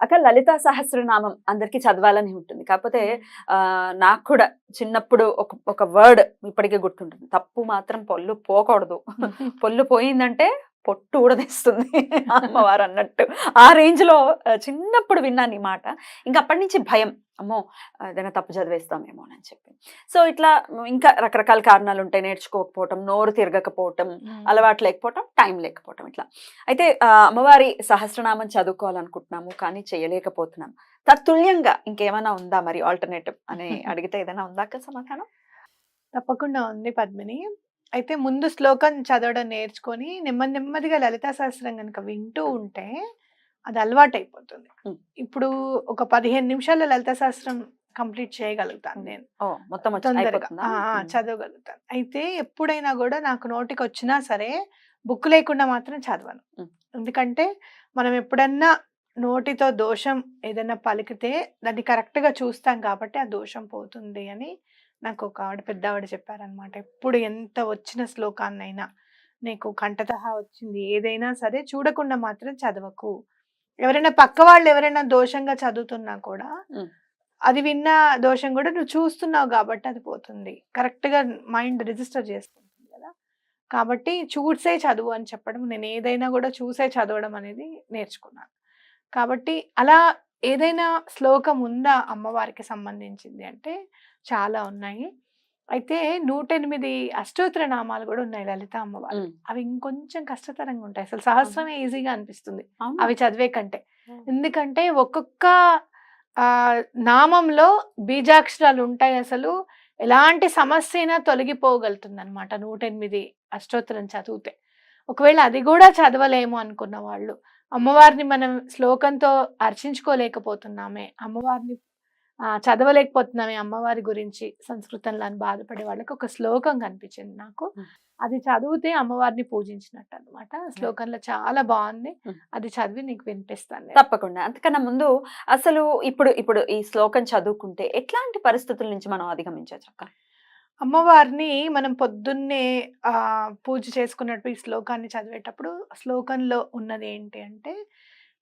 అక్క లలిత సహస్రనామం అందరికి చదవాలని ఉంటుంది. కాకపోతే నాకు కూడా చిన్నప్పుడు ఒక ఒక వర్డ్ ఇప్పటికే గుర్తుంటుంది. తప్పు మాత్రం పొల్లు పోకూడదు. పొల్లు పోయిందంటే పొట్టు ఊడదీస్తుంది. అమ్మవారు అన్నట్టు. ఆ రేంజ్లో ఆ, చిన్నప్పుడు విన్నాను ఈ మాట. ఇంకా అప్పటి నుంచి భయం. అమ్మో! ఏదైనా తప్పు చదివేస్తామేమో అని చెప్పి. సో ఇట్లా ఇంకా రకరకాల కారణాలు ఉంటాయి నేర్చుకోకపోవటం నోరు తిరగకపోవటం అలవాటు లేకపోవటం టైం లేకపోవటం ఇట్లా. అయితే అమ్మవారి సహస్రనామం చదువుకోవాలనుకుంటున్నాము కానీ చేయలేకపోతున్నాం. తత్తుల్యంగా ఇంకేమైనా ఉందా మరి ఆల్టర్నేటివ్ అని అడిగితే ఏదైనా ఉందా అక్క సమాధానం? తప్పకుండా ఉంది పద్మిని. అయితే ముందు శ్లోకం చదవడం నేర్చుకొని నెమ్మది నెమ్మదిగా లలితా సహస్రం కనుక వింటూ ఉంటే అది అలవాటు అయిపోతుంది. ఇప్పుడు ఒక పదిహేను నిమిషాల్లో లలితా సహస్రం కంప్లీట్ చేయగలుగుతాను నేను. మొత్తం తొందరగా. చదవగలుగుతాను. అయితే ఎప్పుడైనా కూడా నాకు నోటికి వచ్చినా సరే బుక్ లేకుండా మాత్రం చదవను. ఎందుకంటే మనం ఎప్పుడన్నా నోటితో దోషం ఏదైనా పలికితే దాన్ని correct గా చూస్తాం కాబట్టి ఆ దోషం పోతుంది అని నాకు ఒక ఆవిడ పెద్ద ఆవిడ చెప్పారనమాట. ఎప్పుడు ఎంత వచ్చిన శ్లోకాన్నైనా నీకు కంఠతహ వచ్చింది ఏదైనా సరే చూడకుండా మాత్రం చదవకు. ఎవరైనా పక్క వాళ్ళు ఎవరైనా దోషంగా చదువుతున్నా కూడా. అది విన్న దోషం కూడా నువ్వు చూస్తున్నావు కాబట్టి అది పోతుంది. కరెక్ట్గా మైండ్ రిజిస్టర్ చేసుకుంటుంది కదా. కాబట్టి చూసే చదువు అని చెప్పడం నేను ఏదైనా కూడా చూసే చదవడం అనేది నేర్చుకున్నాను. కాబట్టి అలా ఏదైనా శ్లోకం ఉందా అమ్మవారికి సంబంధించింది అంటే చాలా ఉన్నాయి. అయితే నూట ఎనిమిది అష్టోత్తర నామాలు కూడా ఉన్నాయి లలిత అమ్మవారి. అవి ఇంకొంచెం కష్టతరంగా ఉంటాయి అసలు సహస్రమే ఈజీగా అనిపిస్తుంది? అవి చదివే కంటే. ఎందుకంటే ఒక్కొక్క ఆ నామంలో బీజాక్షరాలు ఉంటాయి అసలు ఎలాంటి సమస్య అయినా తొలగిపోగలుగుతుంది అనమాట నూట ఎనిమిది అష్టోత్తరం చదివితే ఒకవేళ అది కూడా చదవలేము అనుకున్న వాళ్ళు అమ్మవారిని మనం శ్లోకంతో అర్చించుకోలేకపోతున్నామే అమ్మవారిని చదవలేకపోతున్నామే అమ్మవారి గురించి సంస్కృతంలో అని బాధపడే వాళ్ళకి ఒక శ్లోకం కనిపించింది నాకు. అది చదివితే అమ్మవారిని పూజించినట్టు అనమాట శ్లోకంలో చాలా బాగుంది. అది చదివి నీకు వినిపిస్తాను. తప్పకుండా అంతకన్నా ముందు అసలు ఇప్పుడు ఇప్పుడు ఈ శ్లోకం చదువుకుంటే ఎట్లాంటి పరిస్థితుల నుంచి మనం అధిగమించవచ్చు అక్క అమ్మవారిని మనం పొద్దున్నే ఆ పూజ చేసుకున్నప్పుడు ఈ శ్లోకాన్ని చదివేటప్పుడు శ్లోకంలో ఉన్నది ఏంటి అంటే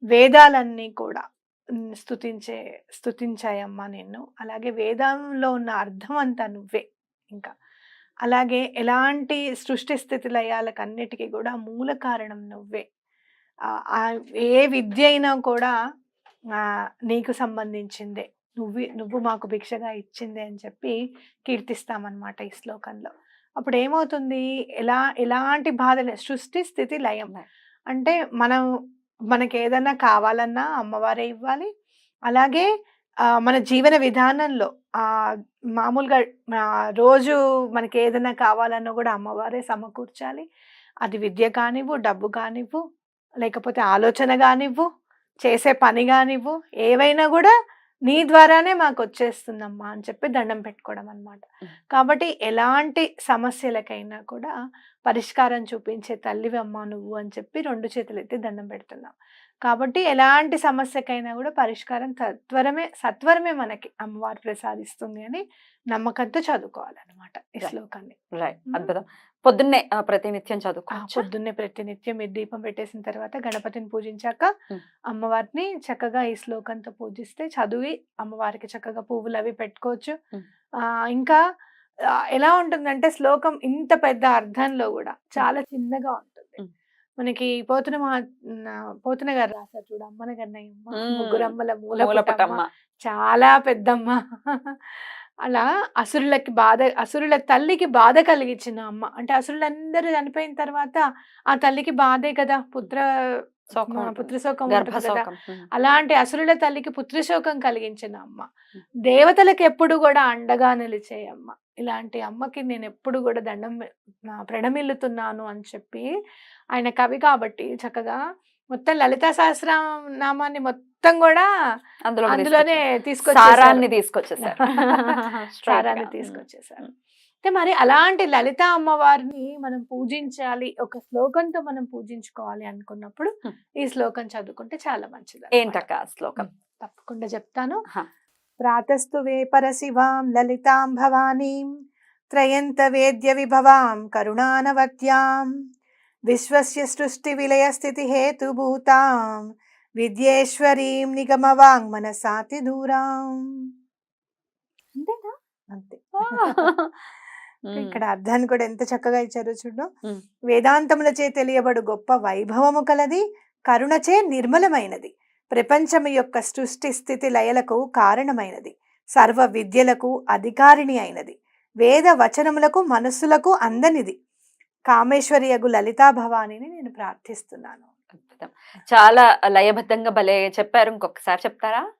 వేదాలన్నీ కూడా ఉమ్, స్తుతించే స్తుతించాయమ్మా నిన్ను. అలాగే వేదంలో ఉన్న అర్థం అంతా నువ్వే ఇంకా. అలాగే ఎలాంటి సృష్టి స్థితి లయాలకన్నిటికీ కూడా మూల కారణం నువ్వే. ఏ విద్య అయినా కూడా నీకు సంబంధించిందే. నువ్వు నువ్వు మాకు భిక్షగా ఇచ్చిందే అని చెప్పి కీర్తిస్తామన్నమాట ఈ శ్లోకంలో. అప్పుడు ఏమవుతుంది ఎలా ఎలాంటి బాధ లేదు సృష్టి స్థితి లయం. అంటే మనం మనకి ఏదైనా కావాలన్నా అమ్మవారే ఇవ్వాలి. అలాగే మన జీవన విధానంలో మామూలుగా రోజు మనకి ఏదైనా కావాలన్నా కూడా అమ్మవారే సమకూర్చాలి. అది విద్య కానివ్వు డబ్బు కానివ్వు లేకపోతే ఆలోచన కానివ్వు చేసే పని కానివ్వు ఏవైనా కూడా నీ ద్వారానే మాకు వచ్చేస్తుందమ్మా అని చెప్పి దండం పెట్టుకోవడం అన్నమాట Mm. కాబట్టి ఎలాంటి సమస్యలకైనా కూడా పరిష్కారం చూపించే తల్లివి అమ్మా నువ్వు అని చెప్పి రెండు చేతులు ఎత్తి దండం పెడుతున్నాం కాబట్టి ఎలాంటి సమస్యకైనా కూడా పరిష్కారం సత్వరమే సత్వరమే మనకి అమ్మవారు ప్రసాదిస్తుంది అని నమ్మకంతో చదువుకోవాలన్నమాట ఈ. శ్లోకాన్ని రైట్. అద్భుతం పొద్దున్నే ప్రతినిత్యం చదువుకోవచ్చు పొద్దున్నే ప్రతినిత్యం మీరు దీపం పెట్టేసిన తర్వాత గణపతిని పూజించాక. అమ్మవారిని చక్కగా ఈ శ్లోకంతో పూజిస్తే చదివి అమ్మవారికి చక్కగా పువ్వులు అవి పెట్టుకోవచ్చు ఇంకా ఎలా ఉంటుందంటే శ్లోకం ఇంత పెద్ద అర్థంలో కూడా చాలా చిన్నగా ఉంటుంది. మనకి పోతున మా పోతున గారు రాశారు చూడు అమ్మన గన్నయ్యమ్మ. ముగ్గురమ్మల మూల మూలపటమ్మ చాలా పెద్దమ్మ అలా అసురులకి బాధ అసురుల తల్లికి బాధ కలిగించిన అమ్మ అంటే అసురులందరూ చనిపోయిన తర్వాత ఆ తల్లికి బాధే కదా పుత్ర. పుత్రశోకం. అలాంటి అసురుల తల్లికి పుత్రశోకం కలిగించిన అమ్మ. దేవతలకు ఎప్పుడు కూడా అండగా నిలిచే అమ్మ. ఇలాంటి అమ్మకి నేను ఎప్పుడు కూడా దండం ప్రణమిల్లుతున్నాను అని చెప్పి ఆయన కవి కాబట్టి చక్కగా మొత్తం లలితా సహస్రనామాన్ని మొత్తం కూడా అందులో అందులోనే సారాన్ని తీసుకొచ్చేసారు తీసుకొచ్చేసారు సారాన్ని తీసుకొచ్చేసారు అంటే మరి అలాంటి లలిత అమ్మవారిని మనం పూజించాలి ఒక శ్లోకంతో మనం పూజించుకోవాలి అనుకున్నప్పుడు. ఈ శ్లోకం చదువుకుంటే చాలా మంచిది ఏంటక్క శ్లోకం? తప్పకుండా చెప్తాను. ప్రాతస్తు వే పరశివాం లలితాం భవానీం త్రయంత వేద్య విభవాం కరుణానవత్యాం విశ్వస్య సృష్టి విలయ స్థితి హేతుభూతాం విద్యేశ్వరీం నిగమవాంగ్ మనసాతి దూరాం. అంతేనా? అంతే. ఇక్కడ అర్థాన్ని కూడా ఎంత చక్కగా ఇచ్చారో చూడు. వేదాంతములచే తెలియబడు గొప్ప వైభవము కలది కరుణచే నిర్మలమైనది. ప్రపంచము యొక్క సృష్టి స్థితి లయలకు కారణమైనది. సర్వ విద్యలకు అధికారిణి అయినది. వేద వచనములకు మనస్సులకు అందనిది. కామేశ్వరియగు లలితా భవానిని నేను ప్రార్థిస్తున్నాను. అద్భుతం. చాలా లయబద్ధంగా భలే చెప్పారు. ఇంకొకసారి చెప్తారా?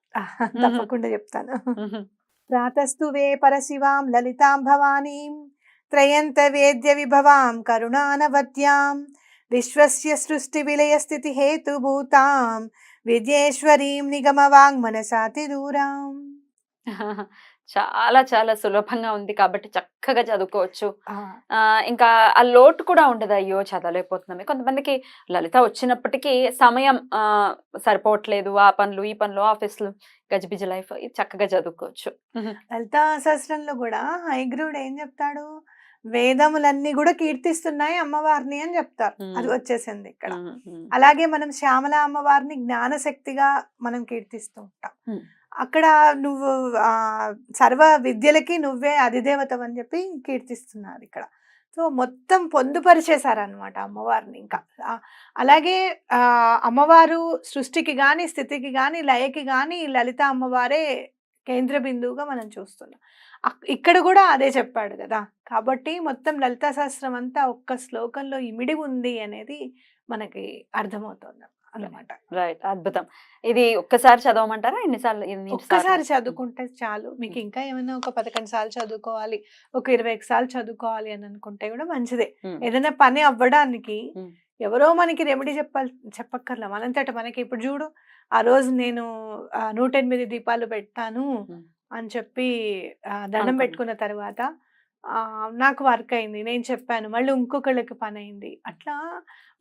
తప్పకుండా చెప్తాను. ప్రాతస్తు వే పరశివాం లలితాం భవానీం. త్రయంత వేద్య విభవాం కరుణానవద్యాం విశ్వస్య సృష్టి విలయ స్థితి హేతుభూతాం విద్యేశ్వరీం నిగమవాంగ్ మనసాతి దూరాం చాలా చాలా సులభంగా ఉంది కాబట్టి చక్కగా చదువుకోవచ్చు. ఆ, ఇంకా ఆ లోటు కూడా ఉండదు. అయ్యో చదవలేకపోతున్నామే. కొంతమందికి లలిత వచ్చినప్పటికీ సమయం ఆ, సరిపోవట్లేదు. ఆ పనులు ఈ పనులు ఆఫీసులు గజిబిజి లైఫ్ చక్కగా చదువుకోవచ్చు. లలితా సహస్రంలో కూడా హైగ్రీవుడు ఏం చెప్తాడు? వేదములన్నీ కూడా కీర్తిస్తున్నాయి అమ్మవారిని అని చెప్తారు అది. వచ్చేసింది ఇక్కడ. అలాగే మనం శ్యామల అమ్మవారిని జ్ఞానశక్తిగా మనం కీర్తిస్తూ ఉంటాం. అక్కడ నువ్వు ఆ సర్వ విద్యలకి నువ్వే అధిదేవత అని చెప్పి కీర్తిస్తున్నారు ఇక్కడ సో మొత్తం పొందుపరిచేశారనమాట అమ్మవారిని ఇంకా అలాగే ఆ అమ్మవారు సృష్టికి కానీ స్థితికి కానీ లయకి కానీ లలిత అమ్మవారే కేంద్ర బిందువుగా మనం చూస్తున్నాం. ఇక్కడ కూడా అదే చెప్పాడు కదా! కాబట్టి మొత్తం లలితా శాస్త్రం అంతా ఒక్క శ్లోకంలో ఇమిడి ఉంది అనేది మనకి అర్థమవుతుంది అన్నమాట. రైట్ అద్భుతం. ఇది ఒక్కసారి చదవమంటారా? ఎన్నిసార్లు ఎన్ని ఒక్కసారి? చదువుకుంటే చాలు. మీకు ఇంకా ఏమైనా ఒక పదకొండు సార్లు చదువుకోవాలి ఒక ఇరవై సార్లు చదువుకోవాలి అని అనుకుంటే కూడా మంచిదే. ఏదైనా పని అవ్వడానికి. ఎవరో మనకి రెమెడీ చెప్పాలి చెప్పక్కర్లా మనంతట మనకి ఇప్పుడు చూడు ఆ రోజు నేను నూట ఎనిమిది దీపాలు పెడతాను ఉమ్. అని చెప్పి దండం. పెట్టుకున్న తర్వాత నాకు వర్క్ అయింది నేను చెప్పాను మళ్ళీ ఇంకొకళ్ళకి పని అయింది అట్లా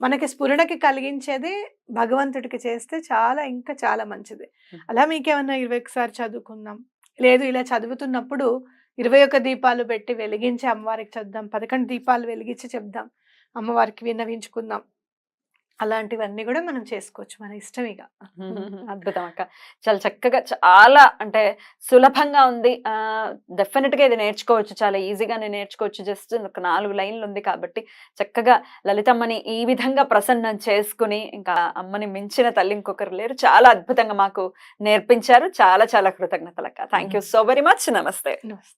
మనకి స్ఫురణకి కలిగించేది భగవంతుడికి చేస్తే చాలా ఇంకా చాలా మంచిది. అలా మీకేమన్నా ఇరవై ఒకసారి చదువుకుందాం లేదు ఇలా చదువుతున్నప్పుడు ఇరవై ఒక్క దీపాలు పెట్టి వెలిగించి అమ్మవారికి చదువుదాం పదకొండు దీపాలు వెలిగించి చెప్దాం అమ్మవారికి విన్నవించుకుందాం. అలాంటివన్నీ కూడా మనం చేసుకోవచ్చు. మన ఇష్టం ఇక. అద్భుతం అక్క. చాలా చక్కగా చాలా అంటే సులభంగా ఉంది. ఆ డెఫినెట్గా ఇది నేర్చుకోవచ్చు. చాలా ఈజీగానే నేర్చుకోవచ్చు. జస్ట్ ఒక నాలుగు లైన్లు ఉంది కాబట్టి చక్కగా లలితమ్మని ఈ విధంగా ప్రసన్నం చేసుకుని ఇంకా అమ్మని మించిన తల్లి ఇంకొకరు లేరు. చాలా అద్భుతంగా మాకు నేర్పించారు. చాలా చాలా కృతజ్ఞతలు అక్క. Thank you so very much. నమస్తే. నమస్తే.